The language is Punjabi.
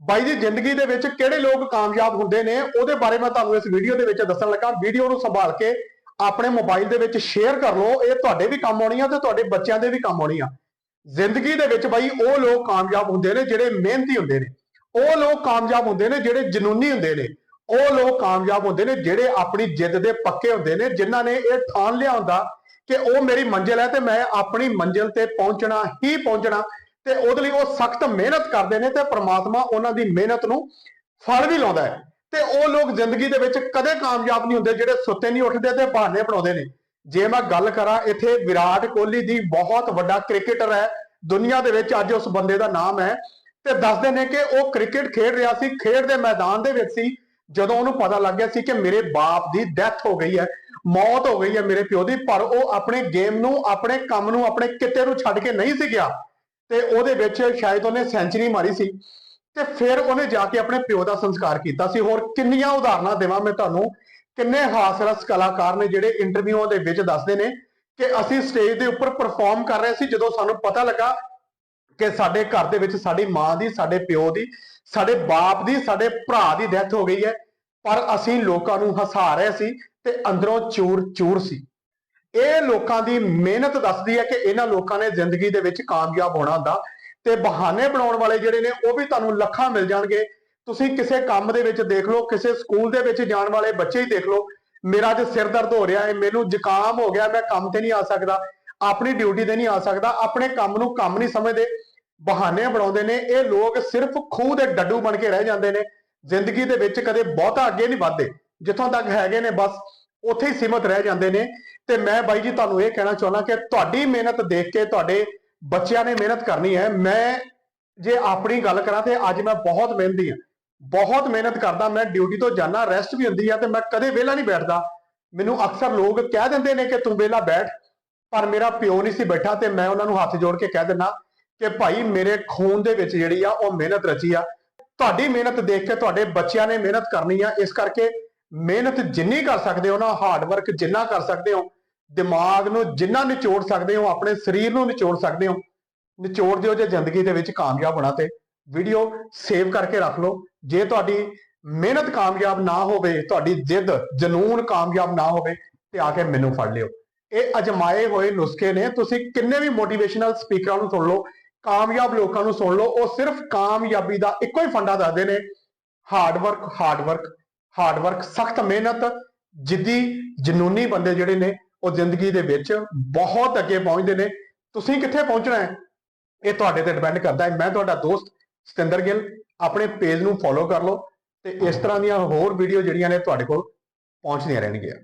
ਬਾਈ ਦੀ ਜ਼ਿੰਦਗੀ ਦੇ ਵਿੱਚ ਕਿਹੜੇ ਲੋਕ ਕਾਮਯਾਬ ਹੁੰਦੇ ਨੇ, ਉਹਦੇ ਬਾਰੇ ਮੈਂ ਤੁਹਾਨੂੰ ਇਸ ਵੀਡੀਓ ਦੇ ਵਿੱਚ ਦੱਸਣ ਲੱਗਾ। ਵੀਡੀਓ ਨੂੰ ਸੰਭਾਲ ਕੇ ਆਪਣੇ ਮੋਬਾਈਲ ਦੇ ਵਿੱਚ ਸ਼ੇਅਰ ਕਰ ਲਓ। ਇਹ ਤੁਹਾਡੇ ਵੀ ਕੰਮ ਆਉਣੀ ਆ ਤੇ ਤੁਹਾਡੇ ਬੱਚਿਆਂ ਦੇ ਵੀ ਕੰਮ ਆਉਣੀ ਆ। ਜ਼ਿੰਦਗੀ ਦੇ ਵਿੱਚ ਬਾਈ, ਉਹ ਲੋਕ ਕਾਮਯਾਬ ਹੁੰਦੇ ਨੇ ਜਿਹੜੇ ਮਿਹਨਤੀ ਹੁੰਦੇ ਨੇ। ਉਹ ਲੋਕ ਕਾਮਯਾਬ ਹੁੰਦੇ ਨੇ ਜਿਹੜੇ ਜਨੂਨੀ ਹੁੰਦੇ ਨੇ। ਉਹ ਲੋਕ ਕਾਮਯਾਬ ਹੁੰਦੇ ਨੇ ਜਿਹੜੇ ਆਪਣੀ ਜਿੱਦ ਦੇ ਪੱਕੇ ਹੁੰਦੇ ਨੇ, ਜਿਨ੍ਹਾਂ ਨੇ ਇਹ ਠਾਣ ਲਿਆ ਹੁੰਦਾ ਕਿ ਉਹ ਮੇਰੀ ਮੰਜ਼ਿਲ ਹੈ ਤੇ ਮੈਂ ਆਪਣੀ ਮੰਜ਼ਿਲ ਤੇ ਪਹੁੰਚਣਾ ਹੀ ਪਹੁੰਚਣਾ। ਤੇ ਉਹਦੇ ਲਈ ਉਹ ਸਖਤ ਮਿਹਨਤ ਕਰਦੇ ਨੇ ਤੇ ਪ੍ਰਮਾਤਮਾ ਉਹਨਾਂ ਦੀ ਮਿਹਨਤ ਨੂੰ ਫਲ ਵੀ ਲਾਉਂਦਾ ਹੈ। ਤੇ ਉਹ ਲੋਕ ਜ਼ਿੰਦਗੀ ਦੇ ਵਿੱਚ ਕਦੇ ਕਾਮਯਾਬ ਨਹੀਂ ਹੁੰਦੇ, ਜਿਹੜੇ ਸੁੱਤੇ ਨਹੀਂ ਉੱਠਦੇ ਤੇ ਬਹਾਨੇ ਬਣਾਉਂਦੇ ਨੇ। ਜੇ ਮੈਂ ਗੱਲ ਕਰਾਂ ਇੱਥੇ ਵਿਰਾਟ ਕੋਹਲੀ ਦੀ ਬਹੁਤ ਵੱਡਾ ਕ੍ਰਿਕਟਰ ਹੈ। ਦੁਨੀਆ ਦੇ ਵਿੱਚ ਅੱਜ ਉਸ ਬੰਦੇ ਦਾ ਨਾਮ ਹੈ। ਤੇ ਦੱਸਦੇ ਨੇ ਕਿ ਉਹ ਕ੍ਰਿਕਟ ਖੇਡ ਰਿਹਾ ਸੀ, ਖੇਡ ਦੇ ਮੈਦਾਨ ਦੇ ਵਿੱਚ ਸੀ, ਜਦੋਂ ਉਹਨੂੰ ਪਤਾ ਲੱਗ ਗਿਆ ਸੀ ਕਿ ਮੇਰੇ ਬਾਪ ਦੀ ਡੈਥ ਹੋ ਗਈ ਹੈ, ਮੌਤ ਹੋ ਗਈ ਹੈ ਮੇਰੇ ਪਿਓ ਦੀ, ਪਰ ਉਹ ਆਪਣੇ ਗੇਮ ਨੂੰ, ਆਪਣੇ ਕੰਮ ਨੂੰ, ਆਪਣੇ ਕਿੱਤੇ ਨੂੰ ਛੱਡ ਕੇ ਨਹੀਂ ਸੀ ਗਿਆ। ਤੇ ਉਹਦੇ ਵਿੱਚ ਸ਼ਾਇਦ ਉਹਨੇ ਸੈਂਚਰੀ ਮਾਰੀ ਸੀ। ਤੇ ਫਿਰ ਉਹਨੇ ਜਾ ਕੇ ਆਪਣੇ ਪਿਓ ਦਾ ਸੰਸਕਾਰ ਕੀਤਾ ਸੀ। ਹੋਰ ਕਿੰਨੀਆਂ ਉਦਾਹਰਨਾਂ ਦੇਵਾਂ ਮੈਂ ਤੁਹਾਨੂੰ। ਕਿੰਨੇ ਹਾਸਰਸ ਕਲਾਕਾਰ ਨੇ ਜਿਹੜੇ ਇੰਟਰਵਿਊਆਂ ਦੇ ਵਿੱਚ ਦੱਸਦੇ ਨੇ ਕਿ ਅਸੀਂ ਸਟੇਜ ਦੇ ਉੱਪਰ ਪਰਫਾਰਮ ਕਰ ਰਹੇ ਸੀ, ਜਦੋਂ ਸਾਨੂੰ ਪਤਾ ਲੱਗਾ ਕਿ ਸਾਡੇ ਘਰ ਦੇ ਵਿੱਚ ਸਾਡੀ ਮਾਂ ਦੀ, ਸਾਡੇ ਪਿਓ ਦੀ, ਸਾਡੇ ਬਾਪ ਦੀ, ਸਾਡੇ ਭਰਾ ਦੀ ਡੈਥ ਹੋ ਗਈ ਹੈ। ਪਰ ਅਸੀਂ ਲੋਕਾਂ ਨੂੰ ਹਸਾ ਰਹੇ ਸੀ ਤੇ ਅੰਦਰੋਂ ਚੂਰ ਚੂਰ ਸੀ। ਇਹ ਲੋਕਾਂ ਦੀ ਮਿਹਨਤ ਦੱਸਦੀ ਹੈ ਕਿ ਇਹਨਾਂ ਲੋਕਾਂ ਨੇ ਜ਼ਿੰਦਗੀ ਦੇ ਵਿੱਚ ਕਾਮਯਾਬ ਹੋਣਾ ਹੁੰਦਾ ਤੇ ਬਹਾਨੇ ਬਣਾਉਣ ਵਾਲੇ ਜਿਹੜੇ ਨੇ, ਉਹ ਵੀ ਤੁਹਾਨੂੰ ਲੱਖਾਂ ਮਿਲ ਜਾਣਗੇ। ਤੁਸੀਂ ਕਿਸੇ ਕੰਮ ਦੇ ਵਿੱਚ ਦੇਖ ਲਓ, ਕਿਸੇ ਸਕੂਲ ਦੇ ਵਿੱਚ ਜਾਣ ਵਾਲੇ ਬੱਚੇ ਹੀ ਦੇਖ ਲਓ। ਮੇਰਾ ਅੱਜ ਸਿਰ ਦਰਦ ਹੋ ਰਿਹਾ ਹੈ, ਮੈਨੂੰ ਜ਼ੁਕਾਮ ਹੋ ਗਿਆ, ਮੈਂ ਕੰਮ ਤੇ ਨਹੀਂ ਆ ਸਕਦਾ, ਆਪਣੀ ਡਿਊਟੀ ਤੇ ਨਹੀਂ ਆ ਸਕਦਾ, ਆਪਣੇ ਕੰਮ ਨੂੰ ਕੰਮ ਨਹੀਂ ਸਮਝਦੇ। ਬਹਾਨੇ ਬਣਾਉਂਦੇ ਨੇ, ਇਹ ਲੋਕ ਸਿਰਫ ਖੂਹ ਦੇ ਡੱਡੂ ਬਣ ਕੇ ਰਹਿ ਜਾਂਦੇ ਨੇ। ਜ਼ਿੰਦਗੀ ਦੇ ਵਿੱਚ ਕਦੇ ਬਹੁਤਾ ਅੱਗੇ ਨਹੀਂ ਵਧਦੇ। ਜਿੱਥੋਂ ਤੱਕ ਹੈਗੇ ਨੇ ਬਸ। ਉੱਥੇ ਹੀ ਸੀਮਤ ਰਹਿ ਜਾਂਦੇ ਨੇ। ਤੇ ਮੈਂ ਬਾਈ ਜੀ ਤੁਹਾਨੂੰ ਇਹ ਕਹਿਣਾ ਚਾਹੁੰਦਾ ਕਿ ਤੁਹਾਡੀ ਮਿਹਨਤ ਦੇਖ ਕੇ ਤੁਹਾਡੇ ਬੱਚਿਆਂ ਨੇ ਮਿਹਨਤ ਕਰਨੀ ਹੈ। ਮੈਂ ਜੇ ਆਪਣੀ ਗੱਲ ਕਰਾਂ ਤੇ ਅੱਜ ਮੈਂ ਬਹੁਤ ਮਿਹਨਤੀ ਹਾਂ। ਬਹੁਤ ਮਿਹਨਤ ਕਰਦਾ, ਮੈਂ ਡਿਊਟੀ ਤੋਂ ਜਾਣਾ ਰੈਸਟ ਵੀ ਹੁੰਦੀ ਆ ਤੇ ਮੈਂ ਕਦੇ ਵਿਹਲਾ ਨਹੀਂ ਬੈਠਦਾ। ਮੈਨੂੰ ਅਕਸਰ ਲੋਕ ਕਹਿ ਦਿੰਦੇ ਨੇ ਕਿ ਤੂੰ ਵਿਹਲਾ ਬੈਠ, ਪਰ ਮੇਰਾ ਪਿਓ ਨਹੀਂ ਸੀ ਬੈਠਾ ਤੇ ਮੈਂ ਉਹਨਾਂ ਨੂੰ ਹੱਥ ਜੋੜ ਕੇ ਕਹਿ ਦਿੰਦਾ ਕਿ ਭਾਈ ਮੇਰੇ ਖੂਨ ਦੇ ਵਿੱਚ ਜਿਹੜੀ ਆ ਉਹ ਮਿਹਨਤ ਰਚੀ ਆ। ਤੁਹਾਡੀ ਮਿਹਨਤ ਦੇਖ ਕੇ ਤੁਹਾਡੇ ਬੱਚਿਆਂ ਨੇ ਮਿਹਨਤ ਕਰਨੀ ਆ, ਇਸ ਕਰਕੇ ਮਿਹਨਤ ਜਿੰਨੀ ਕਰ ਸਕਦੇ ਹੋ ਨਾ ਹਾਰਡ ਵਰਕ ਜਿੰਨਾ ਕਰ ਸਕਦੇ ਹੋ, ਦਿਮਾਗ ਨੂੰ ਜਿੰਨਾ ਨਿਚੋੜ ਸਕਦੇ ਹੋ, ਆਪਣੇ ਸਰੀਰ ਨੂੰ ਨਿਚੋੜ ਸਕਦੇ ਹੋ, ਨਿਚੋੜ ਦਿਓ ਜੇ ਜ਼ਿੰਦਗੀ ਦੇ ਵਿੱਚ ਕਾਮਯਾਬ ਹੋਣਾ ਤੇ। ਵੀਡੀਓ ਸੇਵ ਕਰਕੇ ਰੱਖ ਲਓ। ਜੇ ਤੁਹਾਡੀ ਮਿਹਨਤ ਕਾਮਯਾਬ ਨਾ ਹੋਵੇ, ਤੁਹਾਡੀ ਜਿੱਦ ਜਨੂਨ ਕਾਮਯਾਬ ਨਾ ਹੋਵੇ, ਤੇ ਆ ਕੇ ਮੈਨੂੰ ਫੜ ਲਿਓ। ਇਹ ਅਜਮਾਏ ਹੋਏ ਨੁਸਖੇ ਨੇ। ਤੁਸੀਂ ਕਿੰਨੇ ਵੀ ਮੋਟੀਵੇਸ਼ਨਲ ਸਪੀਕਰਾਂ ਨੂੰ ਸੁਣ ਲਓ, ਕਾਮਯਾਬ ਲੋਕਾਂ ਨੂੰ ਸੁਣ ਲਓ, ਉਹ ਸਿਰਫ ਕਾਮਯਾਬੀ ਦਾ ਇੱਕੋ ਹੀ ਫੰਡਾ ਦੱਸਦੇ ਨੇ। Hard work hard work hard work ਸਖਤ ਮਿਹਨਤ, ਜਿੱਦੀ ਜਨੂਨੀ ਬੰਦੇ ਜਿਹੜੇ ਨੇ, ਉਹ ਜ਼ਿੰਦਗੀ ਦੇ ਵਿੱਚ ਬਹੁਤ ਅੱਗੇ ਪਹੁੰਚਦੇ ਨੇ। ਤੁਸੀਂ ਕਿੱਥੇ ਪਹੁੰਚਣਾ ਹੈ? ਇਹ ਤੁਹਾਡੇ ਤੇ ਡਿਪੈਂਡ ਕਰਦਾ ਹੈ। ਮੈਂ ਤੁਹਾਡਾ ਦੋਸਤ ਸਤਿੰਦਰ ਗਿੱਲ, ਆਪਣੇ ਪੇਜ ਨੂੰ ਫੋਲੋ ਕਰ ਲਓ ਤੇ ਇਸ ਤਰ੍ਹਾਂ ਦੀਆਂ ਹੋਰ ਵੀਡੀਓ ਜਿਹੜੀਆਂ ਨੇ ਤੁਹਾਡੇ ਕੋਲ ਪਹੁੰਚਦੀਆਂ ਰਹਿਣਗੀਆਂ।